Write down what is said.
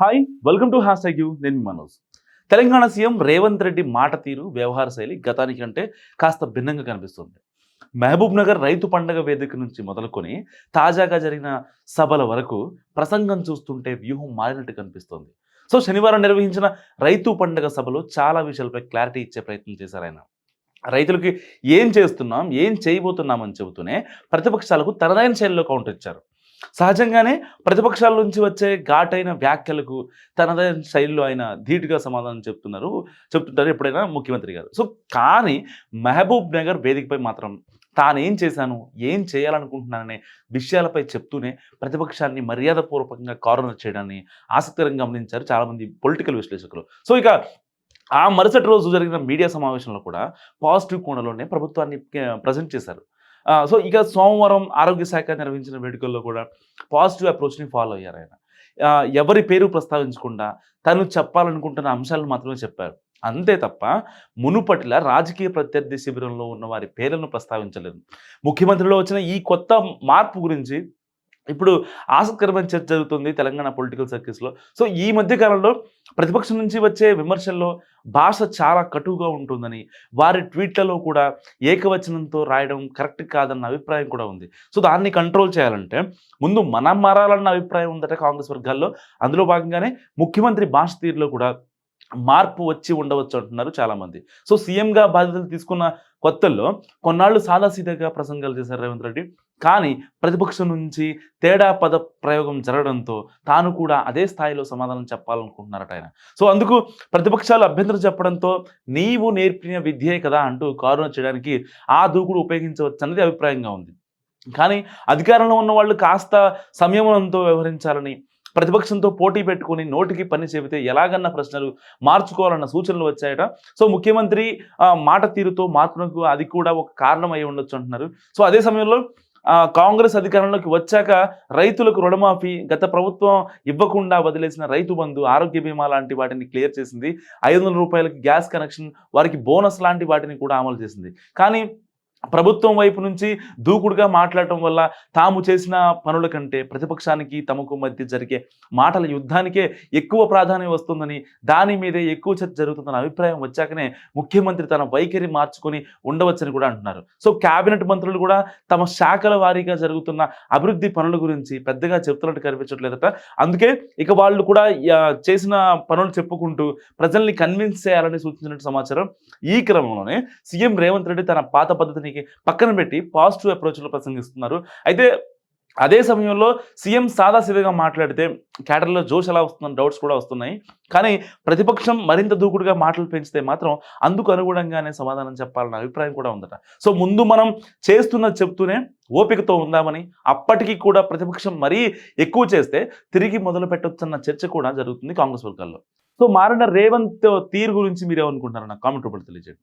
Hi welcome to hash you నేను Manoj. Telangana CM Revanth Reddy మాట తీరు వ్యవహార శైలి గతానికి అంటే కాస్త భిన్నంగా కనిపిస్తుంది. మహబూబ్ నగర్ రైతు పండగ వేదిక నుంచి మొదలుకొని తాజాగా జరిగిన సభల వరకు ప్రసంగం చూస్తుంటే వ్యూహం మారినట్టు కనిపిస్తోంది. సో శనివారం నిర్వహించిన రైతు పండగ సభలో చాలా విషయాలపై క్లారిటీ ఇచ్చే ప్రయత్నం చేశారు ఆయన. రైతులకి ఏం చేస్తున్నాం ఏం చేయబోతున్నామని చెబుతూనే ప్రతిపక్షాలకు తనదైన శైలిలో కౌంటర్ ఇచ్చారు. సహజంగానే ప్రతిపక్షాల నుంచి వచ్చే ఘాటైన వ్యాఖ్యలకు తనదైన శైలిలో ఆయన ధీటుగా సమాధానం చెప్తున్నారు చెప్తుంటారు ఎప్పుడైనా ముఖ్యమంత్రి గారు. సో కానీ మహబూబ్ నగర్ వేదికపై మాత్రం తానేం చేశాను ఏం చేయాలనుకుంటున్నాననే విషయాలపై చెప్తూనే ప్రతిపక్షాన్ని మర్యాదపూర్వకంగా కార్నర్ చేయడాన్ని ఆసక్తికరంగా గమనించారు చాలామంది పొలిటికల్ విశ్లేషకులు. సో ఇక ఆ మరుసటి రోజు జరిగిన మీడియా సమావేశంలో కూడా పాజిటివ్ కోణలోనే ప్రభుత్వాన్ని ప్రజెంట్ చేశారు. సో ఇక సోమవారం ఆరోగ్య శాఖ నిర్వహించిన వేడుకల్లో కూడా పాజిటివ్ అప్రోచ్ని ఫాలో అయ్యారు ఆయన. ఎవరి పేరు ప్రస్తావించకుండా తను చెప్పాలనుకుంటున్న అంశాలను మాత్రమే చెప్పారు. అంతే తప్ప మునుపటిలా రాజకీయ ప్రత్యర్థి శిబిరంలో ఉన్న వారి పేర్లను ప్రస్తావించలేదు. ముఖ్యమంత్రిలో వచ్చిన ఈ కొత్త మార్పు గురించి ఇప్పుడు ఆసక్తికరమైన చర్చ జరుగుతుంది తెలంగాణ పొలిటికల్ సర్కిల్స్లో సో ఈ మధ్య కాలంలో ప్రతిపక్షం నుంచి వచ్చే విమర్శల్లో భాష చాలా కటువుగా ఉంటుందని వారి ట్వీట్లలో కూడా ఏకవచనంతో రాయడం కరెక్ట్ కాదన్న అభిప్రాయం కూడా ఉంది. సో దాన్ని కంట్రోల్ చేయాలంటే ముందు మనం మారాలన్న అభిప్రాయం ఉందట కాంగ్రెస్ వర్గాల్లో. అందులో భాగంగానే ముఖ్యమంత్రి భాష తీరులో కూడా మార్పు వచ్చి ఉండవచ్చు అంటున్నారు చాలామంది. సో సీఎంగా బాధ్యతలు తీసుకున్న కొత్తల్లో కొన్నాళ్ళు సాదాసీదాగా ప్రసంగాలు చేశారు రేవంత్ రెడ్డి. కానీ ప్రతిపక్షం నుంచి తేడా పద ప్రయోగం జరగడంతో తాను కూడా అదే స్థాయిలో సమాధానం చెప్పాలనుకుంటున్నారట ఆయన. సో అందుకు ప్రతిపక్షాలు అభ్యంతరం చెప్పడంతో నీవు నేర్పిన విద్యే కదా అంటూ కారుణ చేయడానికి ఆ దూకుడు ఉపయోగించవచ్చు అన్నది అభిప్రాయంగా ఉంది. కానీ అధికారంలో ఉన్న వాళ్ళు కాస్త సంయమనంతో వ్యవహరించాలని ప్రతిపక్షంతో పోటీ పెట్టుకుని నోటికి పని చెబితే ఎలాగన్న ప్రశ్నలు మార్చుకోవాలన్న సూచనలు వచ్చాయట. సో ముఖ్యమంత్రి మాట తీరుతో మార్పునకు అది కూడా ఒక కారణం అయి ఉండొచ్చు అంటున్నారు. సో అదే సమయంలో కాంగ్రెస్ అధికారంలోకి వచ్చాక రైతులకు రుణమాఫీ గత ప్రభుత్వం ఇవ్వకుండా వదిలేసిన రైతు బంధు ఆరోగ్య బీమా లాంటి వాటిని క్లియర్ చేసింది. ఐదు వందల రూపాయలకి గ్యాస్ కనెక్షన్ వారికి బోనస్ లాంటి వాటిని కూడా అమలు చేసింది. కానీ ప్రభుత్వం వైపు నుంచి దూకుడుగా మాట్లాడటం వల్ల తాము చేసిన పనుల కంటే ప్రతిపక్షానికి తమకు మధ్య జరిగే మాటల యుద్ధానికే ఎక్కువ ప్రాధాన్యం వస్తుందని దాని మీదే ఎక్కువ చర్చ జరుగుతుందన్న అభిప్రాయం వచ్చాకనే ముఖ్యమంత్రి తన వైఖరి మార్చుకొని ఉండవచ్చని కూడా అంటున్నారు. సో కేబినెట్ మంత్రులు కూడా తమ శాఖల వారీగా జరుగుతున్న అభివృద్ధి పనుల గురించి పెద్దగా చెప్తున్నట్టు కనిపించట్లేదట. అందుకే ఇక వాళ్ళు కూడా చేసిన పనులు చెప్పుకుంటూ ప్రజల్ని కన్విన్స్ చేయాలని సూచించినట్టు సమాచారం ఈ క్రమంలోనే సీఎం రేవంత్ రెడ్డి తన పాత పద్ధతిని పక్కన పెట్టి పాజిటివ్ అప్రోచ్లో ప్రసంగిస్తున్నారు. అయితే అదే సమయంలో సీఎం సాదాసీదాగా మాట్లాడితే క్యాడర్లో జోష్ ఎలా వస్తుందని డౌట్స్ కూడా వస్తున్నాయి. కానీ ప్రతిపక్షం మరింత దూకుడుగా మాటలు పెంచితే మాత్రం అందుకు అనుగుణంగానే సమాధానం చెప్పాలన్న అభిప్రాయం కూడా ఉందట. సో ముందు మనం చేస్తున్నది చెప్తూనే ఓపికతో ఉందామని అప్పటికి కూడా ప్రతిపక్షం మరీ ఎక్కువ చేస్తే తిరిగి మొదలు పెట్టొచ్చన్న చర్చ కూడా జరుగుతుంది కాంగ్రెస్ వర్గాల్లో. సో మారిన రేవంత్ తీరు గురించి మీరేమనుకుంటారన్న కామెంట్ రూపంలో తెలియజేయండి.